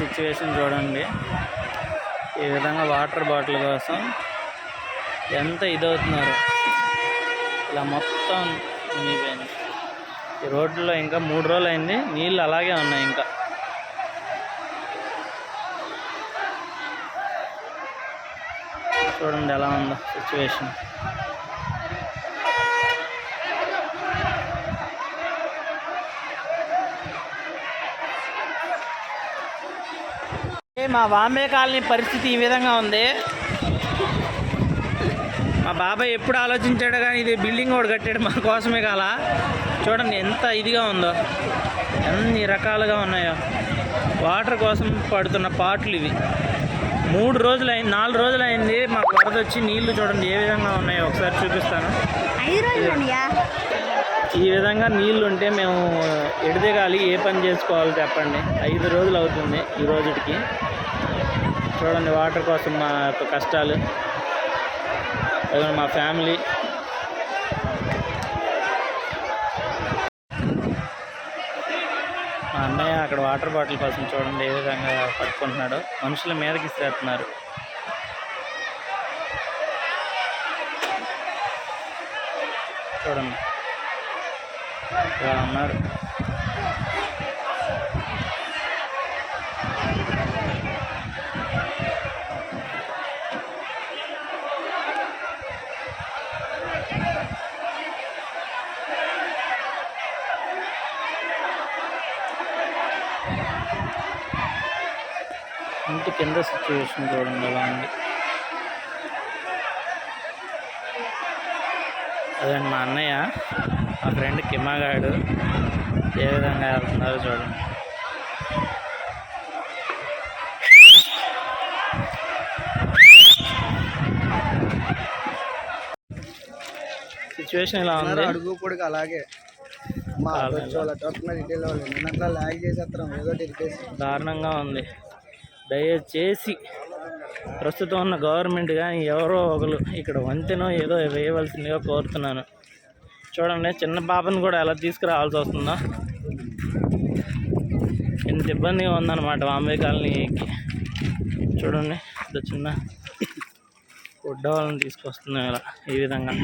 Situation చూడండి. ఈ విధంగా వాటర్ బాటిల్ కోసం ఎంత ఇదవుతున్నారు? ఇలా మొత్తం మునిగిపోయింది ఈ రోడ్లో ఇంకా మూడు రోజులు అయింది నీళ్ళు అలాగే ఉన్నాయి ఇంకా. చూడండి ఎలా ఉందో సిచ్యువేషన్ మా బాంబే కాలనీ పరిస్థితి ఈ విధంగా ఉంది. మా బాబాయ్ ఎప్పుడు ఆలోచించాడు కానీ ఇది బిల్డింగ్ కూడా కట్టాడు మా కోసమే కాల. చూడండి ఎంత ఇదిగా ఉందో. ఎన్ని రకాలుగా ఉన్నాయో. వాటర్ కోసం పడుతున్న పాటలు ఇవి. మూడు రోజులు అయింది నాలుగు రోజులు అయింది మాకు వరద వచ్చి నీళ్ళు చూడండి ఏ విధంగా ఉన్నాయో ఒకసారి చూపిస్తాను. ఈ విధంగా నీళ్ళు ఉంటే మేము ఎడదిగాలి ఏ పని చేసుకోవాలో చెప్పండి. ఐదు రోజులు అవుతుంది ఈ రోజుకి. చూడండి వాటర్ కోసం మా యొక్క కష్టాలు. మా ఫ్యామిలీ. మా అన్నయ్య అక్కడ వాటర్ బాటిల్ కోసం చూడండి ఏ విధంగా పట్టుకుంటున్నాడో. మనుషుల మీదకి ఇస్తేస్తున్నారు చూడండి. ఇలా ఉన్నారు ఇంటి కింద సిచ్యువేషన్ చూడండి ఎలా ఉంది అదండి మా అన్నయ్య మా ఫ్రెండ్ కిమ్మగాడు ఏ విధంగా వెళ్తున్నారో చూడండి. సిచ్యువేషన్ ఇలా ఉంది? అడుగు అలాగే. మా దారుణంగా ఉంది. దయచేసి ప్రస్తుతం ఉన్న గవర్నమెంట్ కానీ ఎవరో ఒకరు ఇక్కడ వంతెనో ఏదో వేయవలసిందిగా కోరుతున్నాను. చూడండి చిన్న పాపను కూడా ఎలా తీసుకురావాల్సి వస్తుందో. ఎంత ఇబ్బందిగా ఉందన్నమాట బాంబే కాలనీకి చూడండి ఇంత చిన్న గుడ్డ వాళ్ళని తీసుకొస్తున్నాం ఇలా ఈ విధంగా.